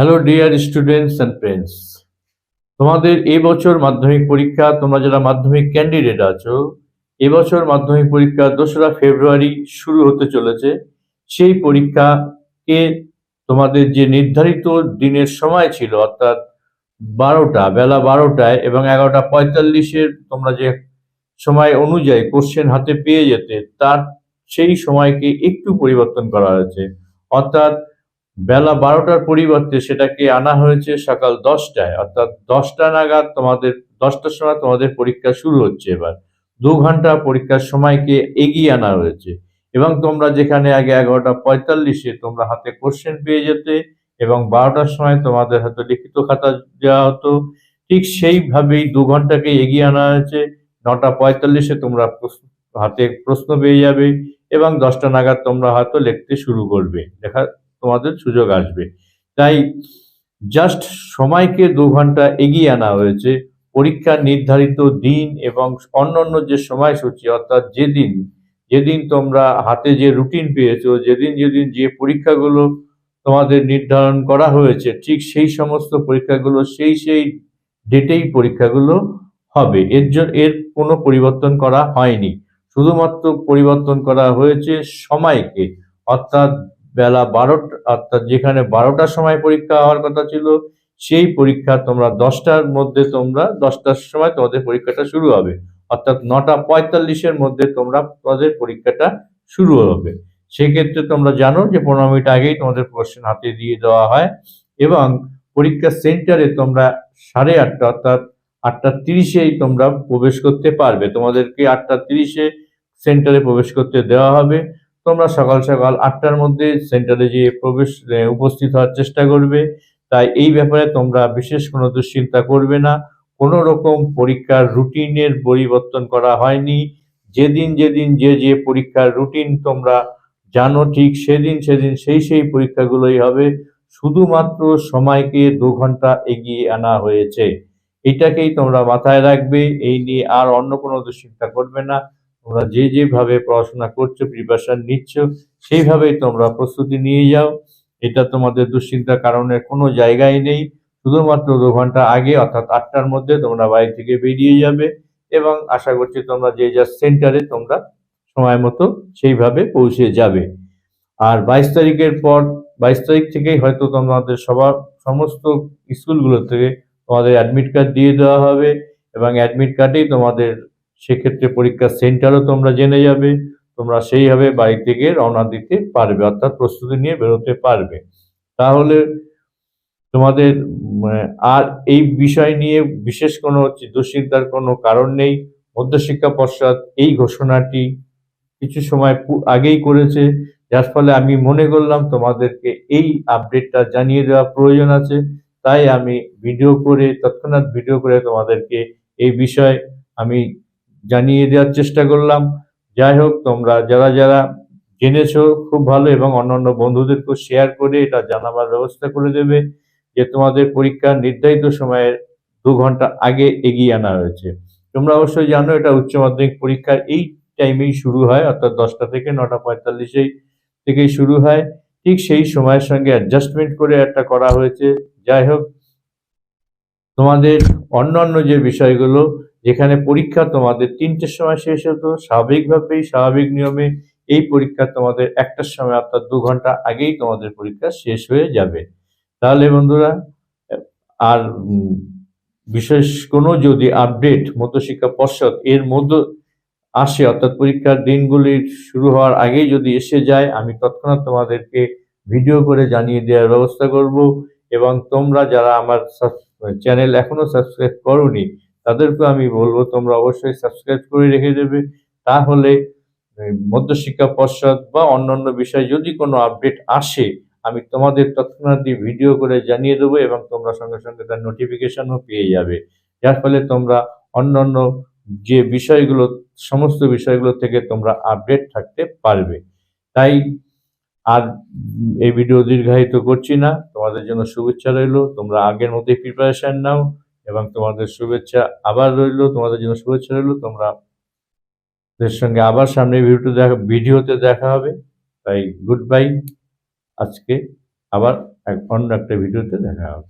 Hello dear students and friends তোমাদের এবছর মাধ্যমিক পরীক্ষা, তোমরা যারা মাধ্যমিক ক্যান্ডিডেট আছো এবছর মাধ্যমিক পরীক্ষা দোসরা ফেব্রুয়ারি শুরু হতে চলেছে। সেই পরীক্ষাকে তোমাদের যে নির্ধারিত দিনের সময় ছিল, অর্থাৎ বারোটা, বেলা বারোটায় এবং এগারোটা পঁয়তাল্লিশের তোমরা যে সময় অনুযায়ী কোশ্চেন হাতে পেয়ে যেতে, তার সেই সময়কে একটু পরিবর্তন করা হয়েছে। অর্থাৎ বেলা বারোটার পরিবর্তে সেটাকে আনা হয়েছে সকাল দশটায়, অর্থাৎ দশটা নাগাদ তোমাদের দশটার সময় তোমাদের পরীক্ষা শুরু হচ্ছে এবার। দু ঘণ্টা পরীক্ষার সময়কে এগিয়ে আনা হয়েছে এবং তোমরা যেখানে আগে এগারোটা পঁয়তাল্লিশে তোমরা হাতে কোশ্চেন পেয়ে যেতে এবং বারোটার সময় তোমাদের হাতে লিখিত খাতা দেওয়া হতো। ঠিক সেইভাবেই দু ঘন্টাকে এগিয়ে আনা হয়েছে। নটা পঁয়তাল্লিশে তোমরা হাতে প্রশ্ন পেয়ে যাবে এবং দশটা নাগাদ তোমরা হয়তো লিখতে শুরু করবে। লেখা তোমাদের সুযোগ আসবে। তাই জাস্ট সময়কে দু ঘণ্টা এগিয়ে আনা হয়েছে। পরীক্ষার নির্ধারিত দিন এবং অন্যান্য যে সময়সূচি, অর্থাৎ যেদিন যেদিন তোমরা হাতে যে রুটিন পেয়েছ, যেদিন যেদিন যে পরীক্ষাগুলো তোমাদের নির্ধারণ করা হয়েছে, ঠিক সেই সমস্ত পরীক্ষাগুলো, সেই সেই ডেটেই পরীক্ষাগুলো হবে। এর জন্য এর কোনো পরিবর্তন করা হয়নি। শুধুমাত্র পরিবর্তন করা হয়েছে সময়কে, অর্থাৎ বেলা বারোটা, অর্থাৎ যেখানে বারোটার সময় পরীক্ষা হওয়ার কথা ছিল, সেই পরীক্ষা তোমরা দশটার মধ্যে তোমরা, দশটার সময় তোমাদের পরীক্ষাটা শুরু হবে। অর্থাৎ নটা পঁয়তাল্লিশের মধ্যে তোমরা তোমাদের পরীক্ষাটা শুরু হবে। সেক্ষেত্রে তোমরা জানো যে পনেরো মিনিট আগেই তোমাদের কোশ্চেন হাতে দিয়ে দেওয়া হয় এবং পরীক্ষা সেন্টারে তোমরা সাড়ে আটটা, অর্থাৎ আটটা তিরিশেই তোমরা প্রবেশ করতে পারবে। তোমাদেরকে আটটা তিরিশে সেন্টারে প্রবেশ করতে দেওয়া হবে। তোমরা সকাল সকাল আটটার মধ্যে সেন্টারে গিয়ে প্রবেশ উপস্থিত হওয়ার চেষ্টা করবে। তাই এই ব্যাপারে তোমরা বিশেষ কোনো দুশ্চিন্তা করবে না। কোনো রকম পরীক্ষার রুটিনের পরিবর্তন করা হয়নি। যেদিন যেদিন যে যে পরীক্ষার রুটিন তোমরা জানো, ঠিক সেদিন সেদিন সেই সেই পরীক্ষাগুলোই হবে। শুধুমাত্র সময়কে দু ঘণ্টা এগিয়ে আনা হয়েছে। এটাকেই তোমরা মাথায় রাখবে। এই নিয়ে আর অন্য কোনো দুশ্চিন্তা করবে না। তোমরা যে যেভাবে পড়াশোনা করছ প্রিপারেশন নিচ্ছ, সেইভাবেই তোমরা প্রস্তুতি নিয়ে যাও। এটা তোমাদের দুশ্চিন্তার কারণে কোনো জায়গায় নেই। শুধুমাত্র দু ঘণ্টা আগে, অর্থাৎ আটটার মধ্যে তোমরা বাড়ি থেকে বেরিয়ে যাবে এবং আশা করছি তোমরা যে যা সেন্টারে তোমরা সময় মতো সেইভাবে পৌঁছে যাবে। আর বাইশ তারিখের পর, বাইশ তারিখ থেকেই হয়তো তোমাদের সবার সমস্ত স্কুলগুলো থেকে তোমাদের অ্যাডমিট কার্ড দিয়ে দেওয়া হবে এবং অ্যাডমিট কার্ডেই তোমাদের সেক্ষেত্রে পরীক্ষার সেন্টারও তোমরা জেনে যাবে, তোমরা সেইভাবে বাড়ি থেকে রওনা দিতে পারবে, অর্থাৎ প্রস্তুতি নিয়ে বেরোতে পারবে। তাহলে তোমাদের আর এই বিষয় নিয়ে বিশেষ কোনো দুশ্চিন্তার কোনো কারণ নেই। মধ্যশিক্ষা পর্ষদ এই ঘোষণাটি কিছু সময় আগেই করেছে। যার ফলে আমি মনে করলাম তোমাদেরকে এই আপডেটটা জানিয়ে দেওয়া প্রয়োজন আছে। তাই আমি ভিডিও করে, তৎক্ষণাৎ ভিডিও করে তোমাদেরকে এই বিষয় আমি জানিয়ে দেওয়ার চেষ্টা করলাম। যাই হোক, তোমরা যারা যারা জেনেছো, খুব ভালো, এবং অন্যান্য বন্ধুদেরকেও শেয়ার করে এটা জানাবার ব্যবস্থা করে দেবে যে তোমাদের পরীক্ষার নির্ধারিত সময়ের দু ঘণ্টা আগে এগিয়ে আনা হয়েছে। তোমরা অবশ্যই জানো, এটা উচ্চ মাধ্যমিক পরীক্ষার এই টাইমেই শুরু হয়, অর্থাৎ দশটা থেকে নটা পঁয়তাল্লিশেই থেকেই শুরু হয়। ঠিক সেই সময়ের সঙ্গে অ্যাডজাস্টমেন্ট করে একটা করা হয়েছে। যাই হোক, তোমাদের অন্যান্য যে বিষয়গুলো যেখানে পরীক্ষা তোমাদের তিনটের সময় শেষ হতো, স্বাভাবিকভাবেই স্বাভাবিক নিয়মে এই পরীক্ষা তোমাদের একটার সময় অর্থাৎ দু ঘণ্টা আগেই তোমাদের পরীক্ষা শেষ হয়ে যাবে। তাহলে বন্ধুরা, আর বিশেষ কোনো যদি আপডেট মধ্যশিক্ষা পর্ষদ এর মধ্যে আসে, অর্থাৎ পরীক্ষার দিনগুলি শুরু হওয়ার আগেই যদি এসে যায়, আমি তৎক্ষণাৎ তোমাদেরকে ভিডিও করে জানিয়ে দেওয়ার ব্যবস্থা করব। এবং তোমরা যারা আমার চ্যানেল এখনও সাবস্ক্রাইব করোনি তাদেরকে আমি বলব, তোমরা অবশ্যই সাবস্ক্রাইব করে রেখে দেবে। তাহলে মধ্যশিক্ষা পর্ষদ বা অন্যান্য বিষয়ে যদি কোনো আপডেট আসে, আমি তোমাদের তৎক্ষণাৎই ভিডিও করে জানিয়ে দেবো এবং তোমরা সঙ্গে সঙ্গে তার নোটিফিকেশনও পেয়ে যাবে। যার ফলে তোমরা অন্যান্য যে বিষয়গুলো, সমস্ত বিষয়গুলো থেকে তোমরা আপডেট থাকতে পারবে। তাই, আর এই ভিডিও দীর্ঘায়িত করছি না। তোমাদের জন্য শুভেচ্ছা রইল। তোমরা আগের মধ্যে প্রিপারেশন নাও। এবং তোমাদের শুভেচ্ছা আবার রইল, তোমাদের জন্য শুভেচ্ছা রইল। তোমরা সঙ্গে আবার সামনে ভিডিওতে দেখা ভিডিওতে দেখা হবে। তাই গুড বাই আজকে আবার এক, অন্য একটা ভিডিওতে দেখা হবে।